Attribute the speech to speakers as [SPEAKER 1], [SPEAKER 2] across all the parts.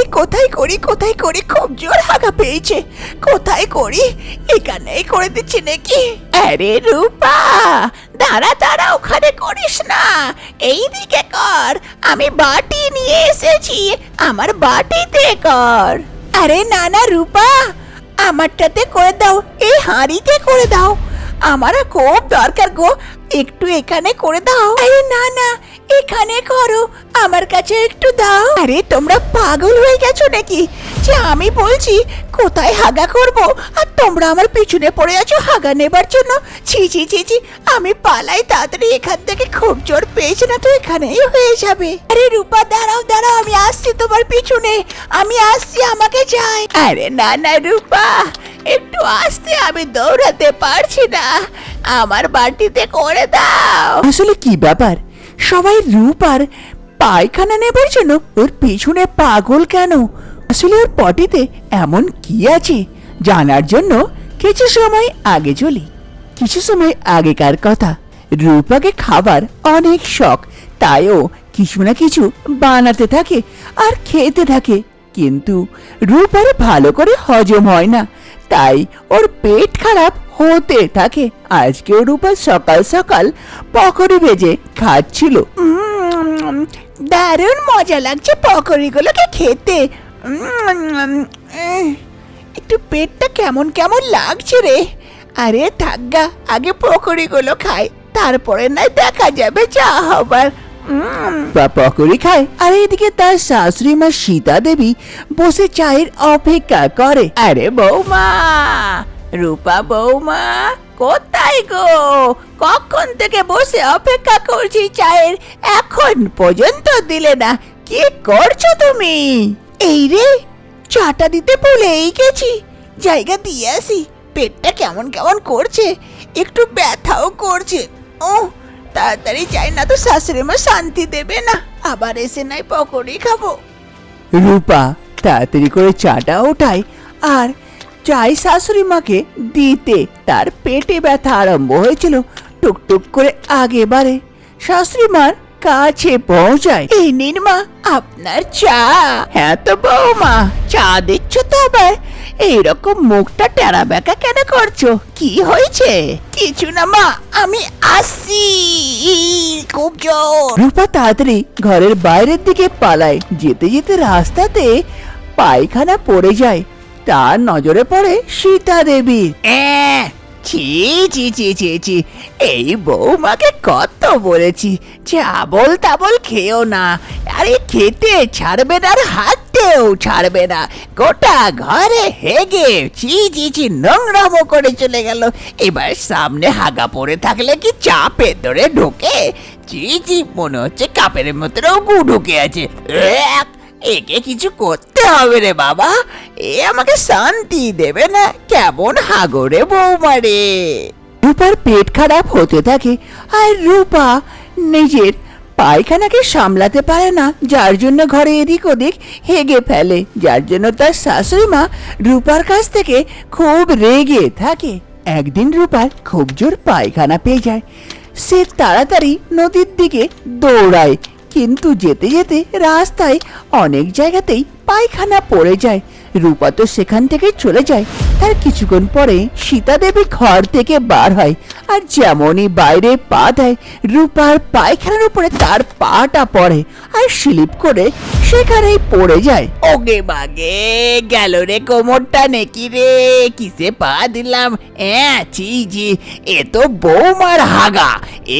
[SPEAKER 1] আরে কোথায় করি কোথায় করি? খুব জোর হাগা পেয়েছে। কোথায় করি? এখানেই করে দিচ্ছি নাকি? আরে রূপা, দাঁড়া দাঁড়া, ওখানে করিস না। এই দিকে কর, আমি বাটি নিয়ে এসেছি, আমার বাটিতে কর। আরে না না, রূপা, আমারটাতে করে দাও, এই হাঁড়িতে করে দাও। আমার খুব দরকার গো, একটু এখানে করে দাও। আরে না না এখানে করো, আমার কাছে একটু দাও। আরে, তোমরা পাগল হয়ে গেছো নাকি? যে আমি বলছি, কোথায় হাগা করব? আর তোমরা আমার পিছনে পড়ে আছো হাগা নেবার জন্য? ছি ছি ছি ছি, আমি পালাই তাড়াতাড়ি এখান থেকে খুব জোর পেয়েছে না তো এখানেই হয়ে যাবে। আরে, রূপা, দাঁড়াও দাঁড়াও, আমি আসছি তোমার পিছনে। আমি আসছি, আমাকে যাই আরে, না না, রূপা, একটু আসতে আমি দৌড়াতে পারছি না। আমার বাটিতে করে দাও। আসলে কি ব্যাপার? সবাই রূপার পায়খানা নেবার জন্য ওর পিছনে পাগল কেন? আসলে ওর পটিতে এমন কি আছে জানার জন্য কিছু সময় আগে চলি। কিছু সময় আগেকার কথা। রূপাকে খাবার অনেক শখ, তাই ও কিছু না কিছু বানাতে থাকে আর খেতে থাকে। কিন্তু রূপার ভালো করে হজম হয় না, তাই ওর পেট খারাপ হতে থাকে। আজকে রূপা সকাল সকাল পকোড়ি ভেজে খাচ্ছিল। দারুণ মজা লাগছে পকোড়িগুলোকে খেতে। একটু পেটটা কেমন কেমন লাগছে রে। আরে থাকগা আগে পকোড়িগুলো খাই তারপরে না দেখা যাবে যা হবার। পকোড়ি খায়। আর এদিকে তার শাশুড়ি মা সীতা দেবী বসে চায়ের অপেক্ষা করে। আরে বৌমা রূপা বৌমা কোথায় গো? কখন থেকে বসে অপেক্ষা করছি চায়ের? এখন পর্যন্ত দিলে না। কি করছ তুমি? এই রে চাটা দিতে ভুলেই গেছি। জায়গা দিয়ে আসি। পেটটা কেমন কেমন করছে। একটু ব্যথাও করছে। ও তাড়াতাড়ি যাই না তো শাশুড়ি মা শান্তি দেবে না। আবার এসে নাই পকোড়ি খাব। রূপা তাড়াতাড়ি করে চাটা ওঠায় আর চাই শাশুড়ি মাকে দিতে। তার পেটে ব্যথা আরম্ভ হয়েছিল। টুকটুক করে আগে বাড়ে। শাশুড়ি মার কাছে পৌঁছায়। এই নিন মা, আপনার চা। হ্যাঁ তো বৌমা, চা দিচ্ছ তো আবার। এইরকম মুখটা টেরা বেঁকা কেন করছ? কি হয়েছে? কিছু না মা, আমি আসি। খুব জোর। রূপা তাড়াতাড়ি ঘরের বাইরের দিকে পালায়। যেতে যেতে রাস্তাতে পায়খানা পড়ে যায়। তার নজরে পড়ে সীতা দেবীর ছি ছি ছি ছি ছি। এই বৌমাকে কত বলেছি যে আবল তাবল খেও না। আরে খেতে ছাড়বে না আর হাঁটতেও ছাড়বে না। গোটা ঘরে হেগে ছি ছি ছি, নোংরামো করে চলে গেল। এবার সামনে হাগা পড়ে থাকলে কি চাপে ধরে ঢোকে? ছি ছি, মনে হচ্ছে কাপের মধ্যেও গু ঢুকে আছে। এক, কিছু করতে হবে রে বাবা। এ আমাকে শান্তি দেবে না। কেমন হাগরে বৌমা রে। রূপার পেট খারাপ হতে থাকে। আর রূপা নিজের পায়খানাকে সামলাতে পারে না। যার জন্য ঘরে এদিক ওদিক হেগে ফেলে। যার জন্য তার শাশুড়ি মা রূপার কাছ থেকে খুব রেগে থাকে। একদিন রূপার খুব জোর পায়খানা পেয়ে যায়। সে তাড়াতাড়ি নদীর দিকে দৌড়ায়। কিন্তু যেতে যেতে রাস্তায় অনেক জায়গাতেই পায়খানা পড়ে যায়। রূপা তো সেখান থেকে চলে যায়। তার কিছুক্ষণ পরে সীতা দেবী ঘর থেকে বার হয় আর যেমনই বাইরে পা দেয়, রূপার পায়খানার উপরে তার পাটা পড়ে আর স্লিপ করে সেখানেই পড়ে যায়। ওগে বাগে, গেল রে কোমরটা নেকি রে, কিসে পা দিলাম? হ্যাঁ জি এ তো বৌমার হাগা।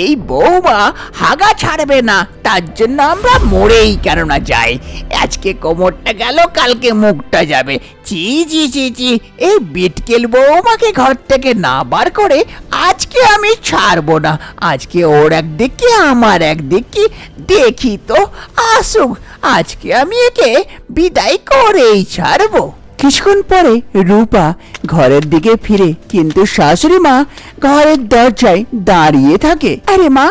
[SPEAKER 1] এই বৌমা হাগা ছাড়বে না, তার জন্য আমরা মরেই কেননা যাই। আজকে কোমরটা গেল, কালকে মুখটা যাবে। চি চি চি চি এই বিটকেল বৌমাকে ঘর থেকে না বার করে আজকে আমি ছাড়বো না। আজকে ওর একদিক, আমার একদিক, দেখি তো আসুক আজকে আমি একে বিদায় করেই ছাড়ব। কিছুক্ষণ পরে রূপা ঘরের দিকে ফিরে, কিন্তু শাশুড়ি মা ঘরের দরজায় দাঁড়িয়ে থাকে। আরে মা,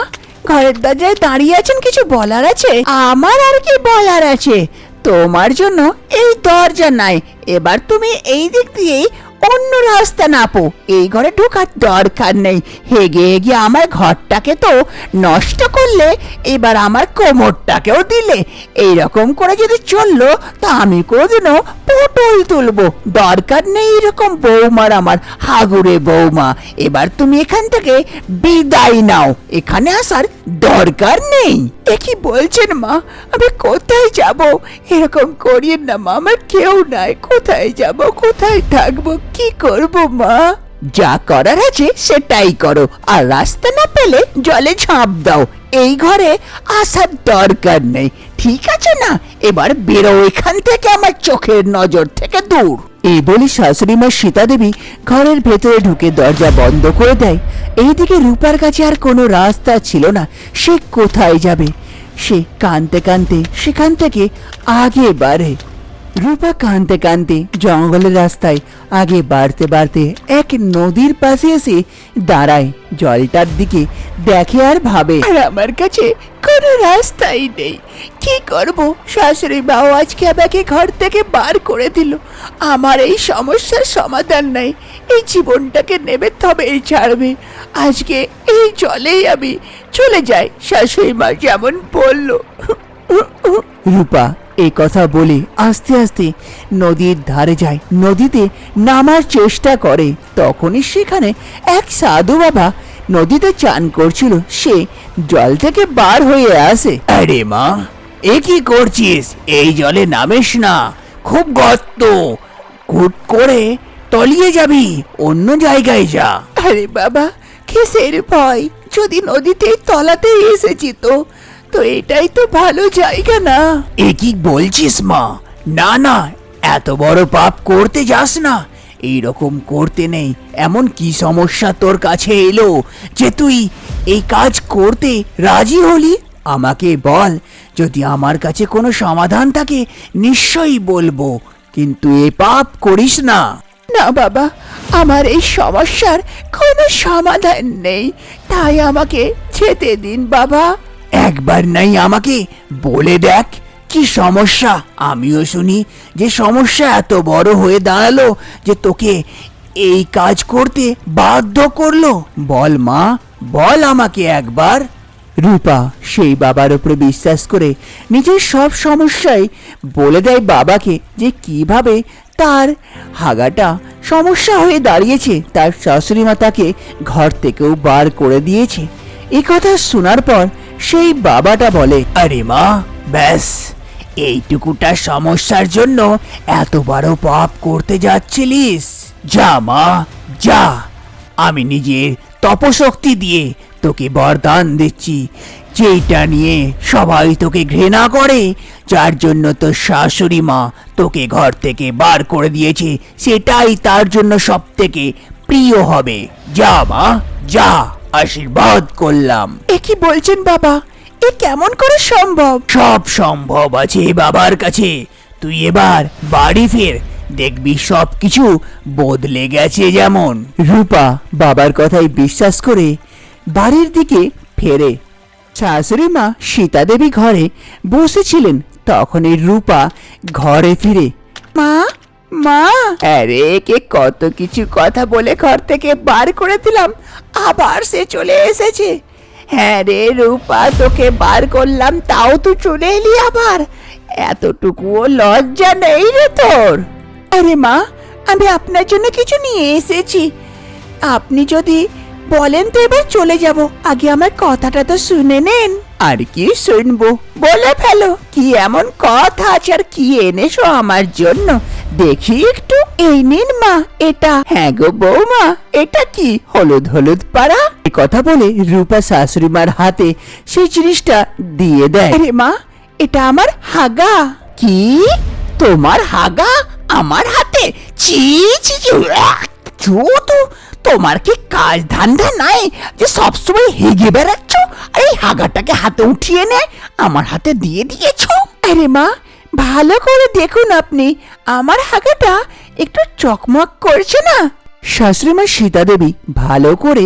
[SPEAKER 1] ঘরের দরজায় দাঁড়িয়ে আছেন কিছু বলার আছে? আমার আর কি বলার আছে? তোমার জন্য এই দরজা নাই। এবার তুমি এই দিক দিয়েই অন্য রাস্তা নাপো। এই ঘরে ঢোকার দরকার নেই। হেগে হেগে আমার ঘরটাকে তো নষ্ট করলে, এবার আমার কোমরটাকেও দিলে। এই রকম করে যদি চলল, তা আমি কোনোদিনও পটল তুলবো। দরকার নেই এরকম বৌমার আমার। হাগুরে বৌমা, এবার তুমি এখান থেকে বিদায় নাও। এখানে আসার দরকার নেই। কি বলছেন মা? আমি কোথায় যাব? এরকম করিয়েন না মা। আমার কেউ নাই। কোথায় যাব? কোথায় থাকব? কি করব, মা? যা করার আছে সেটাই করো। আর রাস্তা না পেলে জলে ঝাঁপ দাও। এই ঘরে আসার দরকার নেই। ঠিক আছে না? এবার বেরো এখান থেকে আমার চোখের নজর থেকে দূর। এই বলে শাশুড়ি মা সীতা দেবী ঘরের ভেতরে ঢুকে দরজা বন্ধ করে দেয়। এইদিকে রূপার কাছে আর কোনো রাস্তা ছিল না। সে কোথায় যাবে? সে কানতে কানতে সেখান থেকে আগে বাড়ে। রূপা কানতে কানতে জঙ্গলের রাস্তায় আগে বাড়তে বাড়তে এক নদীর পাশে এসে দাঁড়ায়। জলটার দিকে দেখে আর ভাবে আর আমার কাছে কোনো রাস্তাই নেই। কি করব? শাশুড়ি বাও আজকে আমাকে ঘর থেকে বার করে দিল। আমার এই সমস্যার সমাধান নাই। এই জীবনটাকে নেবে তবেই ছাড়বে। আজকে এই জলেই আমি চলে যাই শাশুড়ি মা যেমন বলল। রূপা এই কথা বলে আস্তে আস্তে নদীর ধারে যায়। নদীতে নামার চেষ্টা করে। তখনই সেখানে এক সাধু বাবা নদীতে চান করছিল। সে জল থেকে বার হয়ে আসে। আরে মা এ কি করছিস? এই জলে নামিস না। খুব গর্ত। কুট করে তলিয়ে যাবি। অন্য জায়গায় যা। আরে বাবা কিসের ভয়? যদি নদীতে তলাতে এসেছি তো? তো এটাই তো ভালো জায়গা না। এ কি বলছিস মা? না না এত বড় পাপ করতে যাস না। এই রকম করতে নেই এমন কি সমস্যা তোর কাছে এলো যে তুই এই কাজ করতে রাজি হলি? আমাকে বল যদি আমার কাছে কোনো সমাধান থাকে নিশ্চয়ই বলব কিন্তু এ পাপ করিস না। না বাবা আমার এই সমস্যার কোনো সমাধান নেই তাই আমাকে যেতে দিন বাবা। একবার নাই আমাকে বলে দেখ কি সমস্যা। আমিও শুনি যে সমস্যা এত বড় হয়ে দাঁড়াল যে তোকে এই কাজ করতে বাধ্য করল। বল মা, বল আমাকে একবার। রূপা সেই বাবার উপরে বিশ্বাস করে নিজের সব সমস্যাই বলে দেয় বাবাকে যে কীভাবে তার হাগাটা সমস্যা হয়ে দাঁড়িয়েছে। তার শাশুড়ি মা তাকে ঘর থেকেও বার করে দিয়েছে। কথা শোনার পর সেই বাবাটা বলে, আরে মা, ব্যাস, এইটুকুটা সমস্যার জন্য এত বড় পাপ করতে যাচ্ছিলিস। যা মা, যা। আমি নিজের তপশক্তি দিয়ে তোকে বরদান দিচ্ছি। যেটা নিয়ে সবাই তোকে ঘৃণা করে, যার জন্য তোর শাশুড়ি মা তোকে ঘর থেকে বার করে দিয়েছে, সেটাই তার জন্য সব থেকে প্রিয় হবে। যা মা, যা। আশীর্বাদ করলাম। এ কি বলছেন বাবা? এ কেমন করে সম্ভব? সব সম্ভব আছে বাবার কাছে। তুই এবার বাড়ি ফের দেখবি সব কিছু বদলে গেছে যেমন। রূপা বাবার কথাই বিশ্বাস করে বাড়ির দিকে ফেরে। শাশুড়ি মা সীতা দেবী ঘরে বসেছিলেন তখনই রূপা ঘরে ফিরে। মা মা! আরে কে কত কিছু কথা বলে ঘর থেকে বার করে দিলাম আবার সে চলে এসেছে। হ্যাঁ রে রূপা তোকে বার করলাম তাও তুই চলে এলি আবার। এতটুকুও লজ্জা নেই রে তোর। আরে মা আমি আপনার জন্য কিছু নিয়ে এসেছি। আপনি যদি বলেন তো এবার চলে যাব। আগে আমার কথাটা তো শুনে নেন। আর কি শুনব? বলে ফেলো কি এমন কথা আছে আর কি এনেছো আমার জন্য? দেখি একটু এই নিন মা এটা। হ্যাঁ গো বৌমা এটা কি? হলুদ হলুদ পাড়া? কথা বলে রূপা শাশুড়ি মার হাতে সেই জিনিসটা দিয়ে দেয়। আরে মা এটা আমার হাগা। কি? তোমার হাগা? আমার হাতে? চি চি! তো। তোমার কি কাজ ধান্দা নাই যে সবসময় হেগে বেড়াচ্ছ? আর এই হাগাটাকে হাতে উঠিয়ে নে আমার হাতে দিয়ে দিয়েছ। আরে মা ভালো করে দেখুন আপনি। আমার হাগাটা একটু চকমক করছে না। শাশুড়িমা সীতা দেবী ভালো করে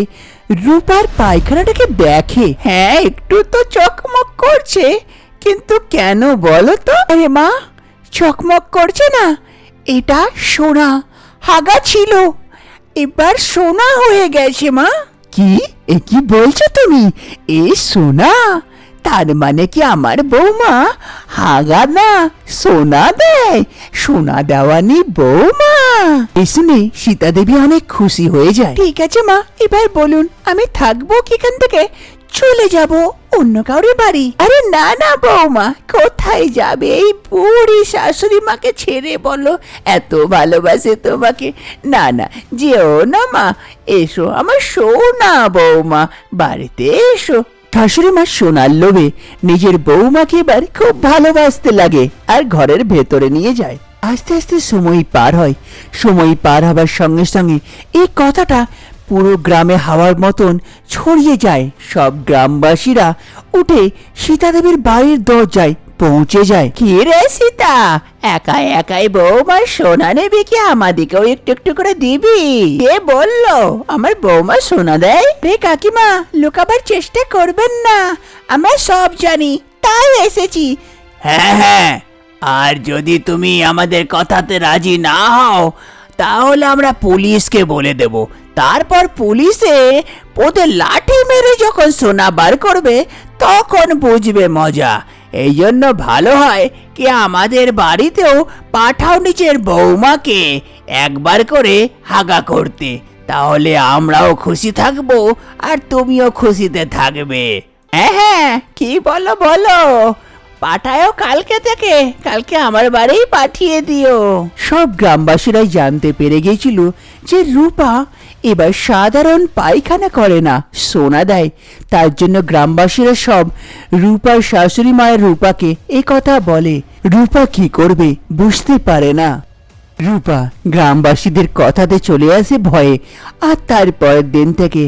[SPEAKER 1] রূপার পায়খানাটাকে দেখে হ্যাঁ একটু তো চকমক করছে। কিন্তু কেন বলো তো? আরে মা, চকমক করছে না। এটা সোনা, হাগা ছিল। এবার সোনা হয়ে গেছে মা। কি? এ কি বলছো তুমি? এ সোনা? তার মানে কি আমার বৌমা? হাগা না সোনা দেয় সোনা দেওয়ানি বৌমা। এই শুনে সীতা দেবী অনেক খুশি হয়ে যায়। ঠিক আছে মা এবার বলুন আমি থাকব কি এখান থেকে? চলে যাব অন্য কাউরে বাড়ি? আরে না না বৌমা কোথায় যাবে? এই বুড়ি শাশুড়ি মাকে ছেড়ে বলো এত ভালোবাসে তোমাকে। না না যেও না মা এসো আমার সোনা বৌমা বাড়িতে এসো। শাশুড়ি মা সোনার লোভে নিজের বৌমাকে এবার খুব ভালোবাসতে লাগে আর ঘরের ভেতরে নিয়ে যায়। আস্তে আস্তে সময় পার হয়। সময় পার হবার সঙ্গে সঙ্গে এই কথাটা পুরো গ্রামে হাওয়ার মতন ছড়িয়ে যায়। সব গ্রামবাসীরা উঠে সীতাদেবীর বাড়ির দরজায় পৌঁছে যায়। কি রে সীতা, একাই একাই বৌমা সোনা নেবে কি? আমাদেরকেও একটু একটু করে দিবি? কে বলল? আমার বৌমা সোনা দেয়? রে কাকিমা, লুকাবার চেষ্টা করবেন না, আমরা সব জানি, তাই এসেছি।
[SPEAKER 2] হ্যাঁ হ্যাঁ আর যদি তুমি আমাদের কথাতে রাজি না হও, তাহলে আমরা পুলিশকে বলে দেব। তারপর পুলিশে ওদের লাঠি মেরে যখন সোনা বার করবে, তখন বুঝবে মজা। এই জন্য ভালো হয় কি আমাদের বাড়িতেও পাঠাও নিচের বৌমাকে একবার করে হাগা করতে। তাহলে আমরাও খুশি থাকব আর তুমিও খুশিতে থাকবে।
[SPEAKER 1] হ্যাঁ হ্যাঁ কি বলো বলো। পাঠায়ও কালকে থেকে, কালকে আমার বাড়ি পাঠিয়ে দিও। সব গ্রামবাসীরাই জানতে পেরে গিয়েছিল যে রূপা এবার সাধারণ পায়খানা করে না, সোনা দেয়। তার জন্য গ্রামবাসীরা সব রূপার শাশুড়ি মায়ের রূপাকে এ কথা বলে। রূপা কি করবে বুঝতে পারে না। রূপা গ্রামবাসীদের কথাতে চলে আসে ভয়ে আর তারপরের দিন থেকে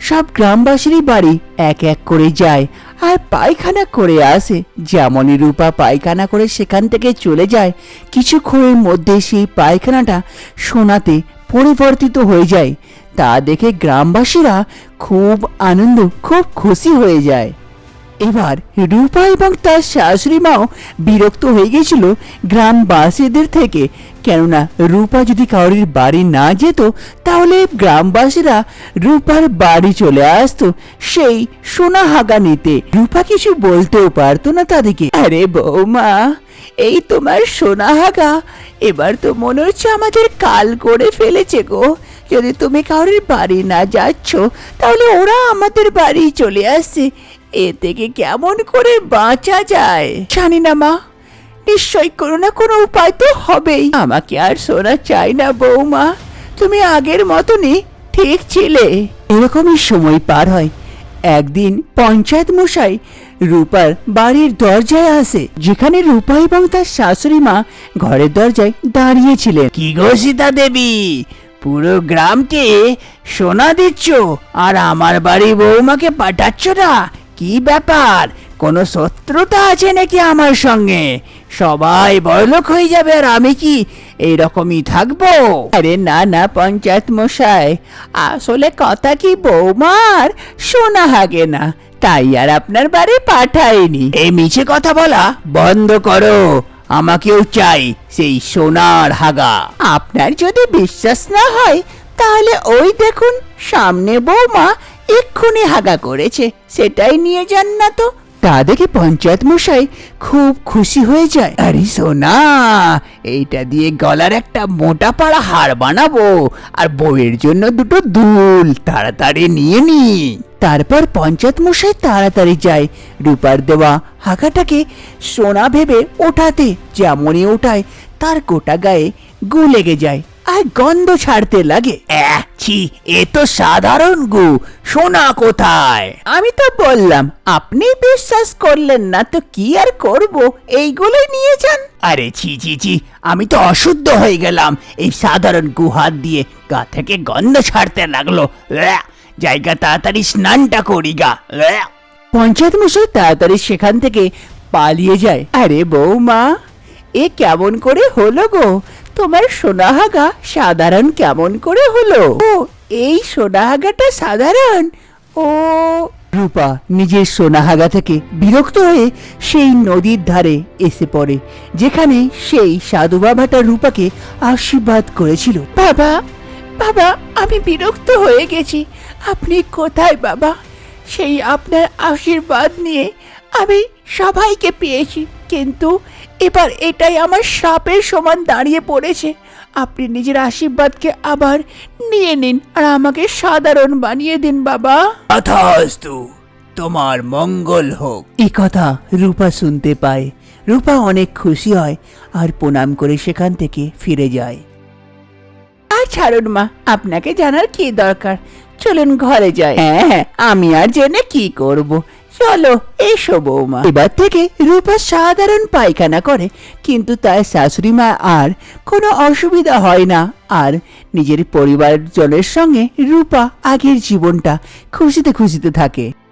[SPEAKER 1] সব গ্রামবাসীরই বাড়ি এক এক করে যায় আর পায়খানা করে আসে। যেমনই রূপা পায়খানা করে সেখান থেকে চলে যায়, কিছুক্ষণের মধ্যে সেই পায়খানাটা সোনাতে পরিবর্তিত হয়ে যায়। তা দেখে গ্রামবাসীরা খুব আনন্দ খুব খুশি হয়ে যায়। এবার রূপা এবং তার শাশুড়ি মাও বিরক্ত হয়ে গেছিল গ্রামবাসীদের থেকে। কেননা রূপা যদি কাউরির বাড়ি না যেত, তাহলে গ্রামবাসীরা রূপার বাড়ি চলে আসতো সেই সোনা হাগা নিতে। রূপা কিছু বলতেও পারতো না তাদেরকে। আরে বৌমা, এই তোমার সোনা হাগা, এবার তো মনে হচ্ছে আমাদের কাল করে ফেলেছে গো। যদি তুমি কাউরির বাড়ি না যাচ্ছ, তাহলে ওরা আমাদের বাড়ি চলে আসছে। এ থেকে কেমন করে বাঁচা যায়? জানি না, মা। নিশ্চয় কোনো না কোনো উপায় তো হবেই। আমাকে আর সোনা চাই না, বৌমা। তুমি আগের মতনই ঠিক ছিলে। এরকমই সময় পার হয়। একদিন পঞ্চায়েত মশাই রূপার বাড়ির দরজায় আসে, যেখানে রূপা এবং তার শাশুড়ি মা ঘরের দরজায় দাঁড়িয়েছিলেন
[SPEAKER 2] কি গো সীতা দেবী? পুরো গ্রামকে সোনা দিচ্ছ আর আমার বাড়ি বৌমাকে পাঠাচ্ছ না? কি ব্যাপার? কোনো শত্রুতা আছে নাকি আমার সঙ্গে? সবাই বড়লোক হয়ে যাবে আর আমি কি এইরকমই থাকব?
[SPEAKER 1] আরে না না, পঞ্চায়েত মশাই। আসলে কথা কি বৌমার? শোনা হাগে না, তাই আর আপনার বাড়ি পাঠায়নি
[SPEAKER 2] এই মিছে কথা বলা বন্ধ করো। আমাকেও চাই সেই সোনার হাগা।
[SPEAKER 1] আপনার যদি বিশ্বাস না হয়, তাহলে ওই দেখুন, সামনে বৌমা এক্ষুনি হাগা করেছে, সেটাই নিয়ে যান না তো। তা দেখে পঞ্চায়েত মশাই খুব খুশি হয়ে যায়।
[SPEAKER 2] আরে সোনা, এইটা দিয়ে গলার একটা মোটা পাড়া হার বানাবো, আর বউয়ের জন্য দুটো দুল তাড়াতাড়ি নিয়ে নি।
[SPEAKER 1] তারপর পঞ্চায়েত মশাই তাড়াতাড়ি যায়। রূপার দেওয়া হাঁকাটাকে সোনা ভেবে ওঠাতে যেমনই ওঠায়, তার গোটা গায়ে গু লেগে যায়। আর গন্ধ ছাড়তে লাগে।
[SPEAKER 2] আহ, ছি এ তো সাধারণ গু। সোনা কোথায়?
[SPEAKER 1] আমি তো বললাম আপনি বিশ্বাস করলেন না তো কি আর করব? এইগুলোই নিয়ে যান।
[SPEAKER 2] আরে ছি ছি ছি আমি তো অশুদ্ধ হয়ে গেলাম। এই সাধারণ গুহাত দিয়ে গা থেকে গন্ধ ছাড়তে লাগল। আহ, জায়গা তাড়াতাড়ি স্নানটা করি গা। আহ।
[SPEAKER 1] পঞ্চায়েত মশাই তাড়াতাড়ি সেখান থেকে পালিয়ে যায়। আরে বৌমা এ কেমন করে হলো গো? তোমার সোনাহাগা সাধারণ কেমন করে হলো? ও, এই সোনাহাগাটা সাধারণ? ও, রূপা নিজের সোনাহাগা থেকে বিরক্ত হয়ে সেই নদীর ধারে এসে পড়ে, যেখানে সেই সাধু বাবাটা রূপাকে আশীর্বাদ করেছিল। বাবা বাবা, আমি বিরক্ত হয়ে গেছি। আপনি কোথায়, বাবা? সেই আপনার আশীর্বাদ নিয়ে আমি সবাইকে পেয়েছি। কিন্তু এবার এটাই আমার সাপের সমান দাঁড়িয়ে পড়েছে। আপনি নিজের আশীর্বাদকে আবার নিয়ে নিন আর আমাকে সাধারণ বানিয়ে দিন বাবা।
[SPEAKER 2] তথাস্তু তোমার মঙ্গল হোক।
[SPEAKER 1] এই কথা রূপা শুনতে পায়। রূপা অনেক খুশি হয় আর প্রণাম করে সেখান থেকে ফিরে যায়। আর ছাড়ুন মা আপনাকে জানার কি দরকার? চলুন ঘরে যাই। হ্যাঁ হ্যাঁ আমি আর জেনে কি করব? চলো, এসো বৌমা। এবার থেকে রূপা সাধারণ পায়খানা করে, কিন্তু তার শাশুড়ি মা আর কোনো অসুবিধা হয় না। আর নিজের পরিবারজনের সঙ্গে রূপা আগের জীবনটা খুশিতে খুশিতে থাকে।